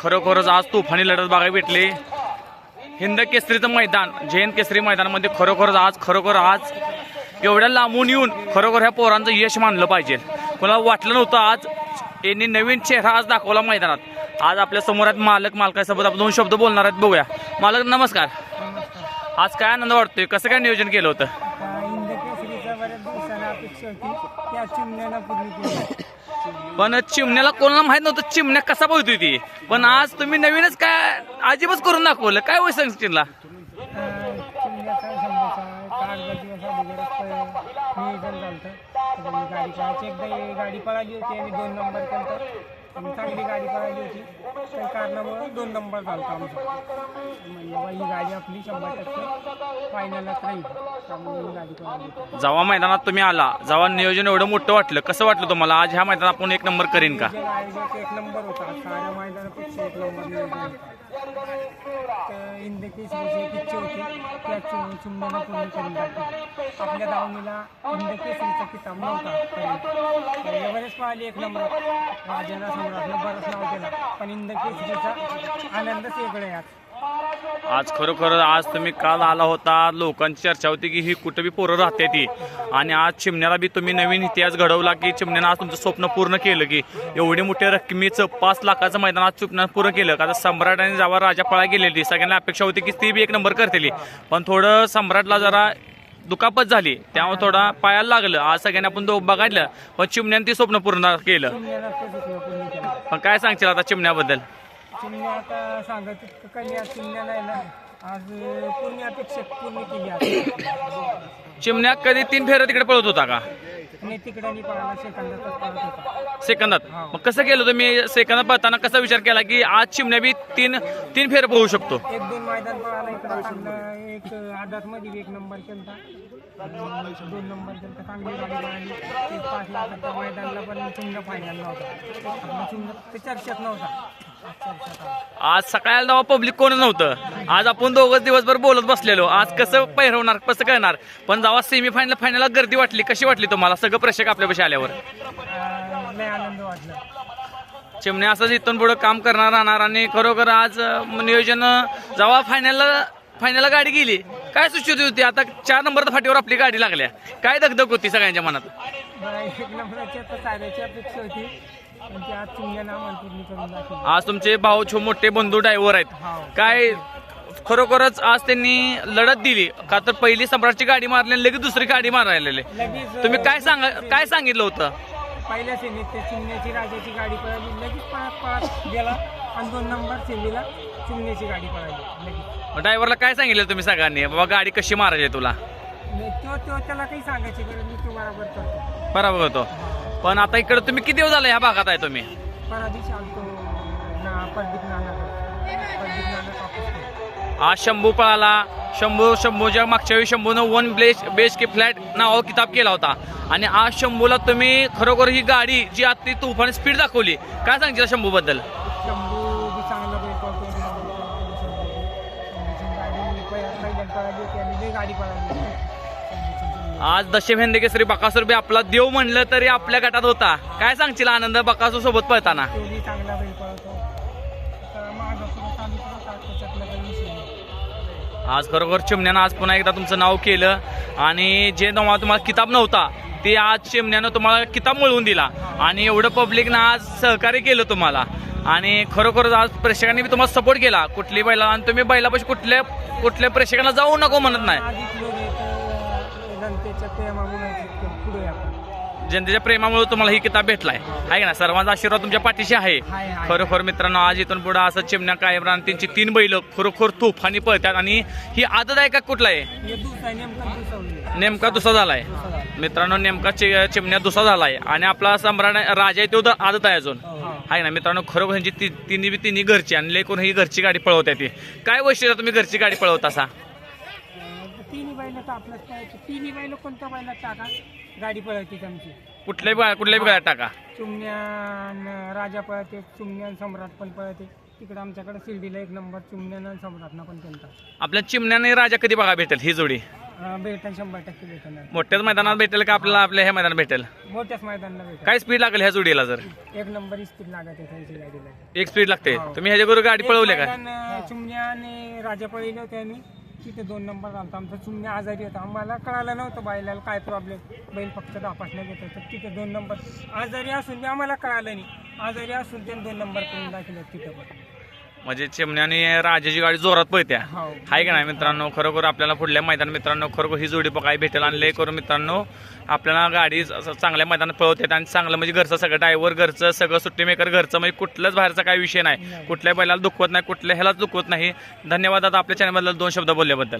खरोखरच आज तुफानी लढत बघायला भेटली. हिंद केसरीचं मैदान जैन केसरी मैदानामध्ये खरोखरच आज खरोखर आज एवढ्या लांबून येऊन खरोखर ह्या पोरांचं यश मानलं पाहिजे. कोणाला वाटलं नव्हतं आज यांनी नवीन चेहरा आज दाखवला मैदानात. आज आपल्यासमोर आहेत मालक मालकासोबत आपण दोन शब्द बोलणार आहेत बघूया. मालक नमस्कार. नमस्कार. आज काय आनंद वाटतोय? कसं काय नियोजन केलं होतं? पण चिमण्याला कोणाला माहीत नव्हतं चिमण्या कसा पोहतोय ती. पण आज तुम्ही नवीनच काय अजिबच करून दाखवलं. काय वय सांगशील गाडी पळाली होती दोन नंबर आणि चांगली गाडी पळाली होती. काही कारणामुळे दोन नंबर झाला होता आमचा. म्हणलं बा ही गाडी आपली शंभर टक्के फायनलाच राहील. त्यामुळे ही गाडी पळाली होती. जेव्हा मैदानात तुम्ही आला जेव्हा नियोजन एवढं मोठं वाटलं कसं वाटलं तुम्हाला? आज ह्या मैदानात आपण एक नंबर करीन का? आयोजक एक नंबर होता. साऱ्या मैदानापेक्षा एक नंबर नियोजन होता. तर इंद केसरीची एक इच्छा होती. त्या चु- पूर्ण करून टाकली. आपल्या दावणीला केसरीचा किताब नव्हता. एव्हरेस्ट एक नंबर. राजाला बरंच नाव केलं. पण इंद केसरीचा आनंदच वेगळा आहे आज आज खरोखर आज तुम्ही काल आला होता लोकांची चर्चा होती की ही कुठं बी पोरं राहते ती. आणि आज चिमण्याला बी तुम्ही नवीन इतिहास घडवला की चिमण्यानं आज तुमचं स्वप्न पूर्ण केलं की. एवढी मोठ्या रकमेचं पाच लाखाचं मैदान आज चिमण्यानं पूर्ण केलं. का आता सम्राट आणि जावा राजा पळा गेलेली सगळ्यांना अपेक्षा होती की ती बी एक नंबर करतेली. पण थोडं सम्राटला जरा दुखापत झाली. त्यामुळे थोडा पायाला लागलं. आज सगळ्यांनी आपण तो बघायला पण चिमण्यानं ती स्वप्न पूर्ण केलं. पण काय सांगशील आता चिमण्याबद्दल? चिमण्या आता सांगत इतकं कमी आज चिमण्याला आहे ना. आज पूर्ण अपेक्षा पूर्ण केली आज चिमण्या कधी तीन फेऱ्या तिकडे पळत होता का? आणि तिकडानी पळाला सेकंदातच पळत होता. सेकंदात? मग कसं केलं तुम्ही सेकंदात पळताना कसा विचार केला की आज चिमण्या बी तीन तीन फेर पोहू शकतो? एक दोन मैदान पळाला इकडं चांगलं एक आदात मध्ये एक नंबर केलता. आणि दोन नंबर केलता चांगली गाडी पळाली एक पाच लाखाच्या मैदानला पण चिमणा फायनल नव्हता. आपला चिमणा ते चर्चेत नव्हता. आज चर्चेत आला. आज सकाळला पब्लिक कोण नव्हतं. आज आपण दोघंच दिवसभर बोलत बसलेलो. आज कसं पहिरवणार कसं करणार? पण जेव्हा सेमीफायनल फायनलला गर्दी वाटली. कशी वाटली तुम्हाला? सगळं प्रेक्षक आपल्यापाशी आल्यावर. आनंद वाटला चिमण्या असंच इथून पुढं काम करणार राहणार आणि खरोखर आज नियोजन जेव्हा फायनलला फायनलला गाडी गेली. काय सुचवती होती? आता चार नंबर फाटीवर आपली गाडी लागल्या. काय दगदग होती सगळ्यांच्या मनात? मला एक नंबराची आता साऱ्याची अपेक्षा होती पण ते आज चिमण्यानं आम्हाला पूर्ण करून दाखवली आज तुमचे भाऊ छो मोठे बंधू ड्रायव्हर आहेत. हो. काय खरोखरच आज त्यांनी लढत दिली. का तर पहिली सम्राटची गाडी मारली आणि लगेच दुसरी गाडी मारायला लगेच तुम्ही काय सांगा काय सांगितलं होतं? पहिल्या सेमीत ते चिमण्याची राजाची गाडी पळाली लगेच पळत पळत गेला आणि दोन नंबर सेमीला चिमण्याची गाडी पळाली लगेच. ड्रायव्हरला काय सांगितलं तुम्ही सगळ्यांनी? बाबा गाडी कशी मारायची तुला? तो तो त्याला काही सांगायची गरज मी तू बरोबर करतो. बरोबर होतो. पण आता इकडे तुम्ही किती दिवस झाले ह्या भागात आहे तुम्ही? परादिश आलतो ना प्रदीप नाना आज शंभू पळाला. शंभू शंभूच्या मागच्या वेळी शंभूनं वन ब्लेस बेस के फ्लॅट नावावर किताब केला होता. आणि आज शंभूला तुम्ही खरोखर ही गाडी जी आता ती तुफान स्पीड दाखवली काय सांगशील शंभू बद्दल शंभू बी चांगला बैल पळतो शंभूची गाडी पहिल्यांदा पळाली होती आणि लई गाडी पळाली होती शंभूची चिमणी. आज दशम हिंद केसरी बकासूर बी आपला देव म्हणलं तरी आपल्या गटात होता. काय सांगशील आनंद बकासूर सोबत पळताना आज खरोखर चिमण्यानं आज पुन्हा एकदा तुमचं नाव केलं. आणि जे तुम्हाला तुम्हाला किताब नव्हता ते आज चिमण्यानं तुम्हाला किताब मिळवून दिला. आणि एवढं पब्लिकनं आज सहकार्य केलं तुम्हाला. आणि खरोखर आज प्रेक्षकांनी मी तुम्हाला सपोर्ट केला. कुठली बैला आणि तुम्ही बैलापाशी कुठल्या कुठल्या प्रेक्षकांना जाऊ नको म्हणत नाही. जनतेच्या प्रेमामुळे तुम्हाला ही किताब भेटलाय. आहे ना सर्वांचा आशीर्वाद तुमच्या पाठीशी आहे. खरोखर मित्रांनो आज इथून पुढे असं चिमण्या कायम राहणार त्यांची तीन बैल खरोखर तुफानी पळतात आणि ही आदत आहे का कुठला आहे? दुसरा नेमका दुसरा झालाय. मित्रांनो नेमका चि- चिमण्या दुसरा झालाय. आणि आपला सम्राट राजा आहे तो आदत आहे अजून. हो. आहे ना मित्रांनो खरोखर ह्यांची ती- तिन्ही बी तिन्ही घरची आणि लेकून ही घरची गाडी पळवते ती. काय वैशिष्ट्य तुम्ही घरची गाडी पळवता असा? बैल तर आपल्याच तिन्ही बैल कोणत्या बैला टाका? गाडी पळायची आमची? कुठल्याही कुठल्याही बघा टाका. चुमण्यान राजा पळते चुमण्यान सम्राट पण पळते तिकडे आमच्याकडे शिर्डीला एक नंबर चुमण्यानं सम्राटनं पण केलता आपल्या चिमण्याने राजा कधी बघा भेटेल? ही जोडी. भेटेल शंभर टक्के भेटणार मोठ्याच मैदानात भेटेल का आपल्याला? आपल्या ह्या मैदानात भेटेल? मोठ्याच मैदानाला भेटेल. काय स्पीड लागेल ह्या जोडीला जर? एक नंबर स्पीड लागत आहे त्यांची गाडीला. एक स्पीड लागते. तुम्ही ह्याच्याबरोबर गाडी पळवली का? मैदान, चुमण्या आणि राजा पळले होते आम्ही. तिथे दोन नंबर झाला आमचा चुमण्या आजारी होता. आम्हाला कळालं नव्हतं बैलाला काय प्रॉब्लेम बैल फक्त तपासण्यात घेत होतं. तिथे दोन नंबर आजारी असून बी आम्हाला कळालं नाही. आजारी असून त्याने दोन नंबर करून दाखवले तिथं. पण म्हणजे चिमण्याने राजाची गाडी जोरात पळत्या. हो. आहे का नाही मित्रांनो? खरोखर आपल्याला पुढल्या मैदान मित्रांनो खरोखर ही जोडी बघाय भेटेल. आणि लय करून मित्रांनो आपल्याला गाडी चांगल्या मैदानात पळवते आणि चांगलं म्हणजे घरचं सगळं ड्रायव्हर घरचं सगळं सुट्टी मेकर घरचं म्हणजे कुठलंच बाहेरचा काही विषय नाही. कुठल्या बैलाला दुखवत नाही कुठल्या ह्यालाच दुखवत नाही. धन्यवाद आता आपल्या चॅनलबद्दल दोन शब्द बोलल्याबद्दल.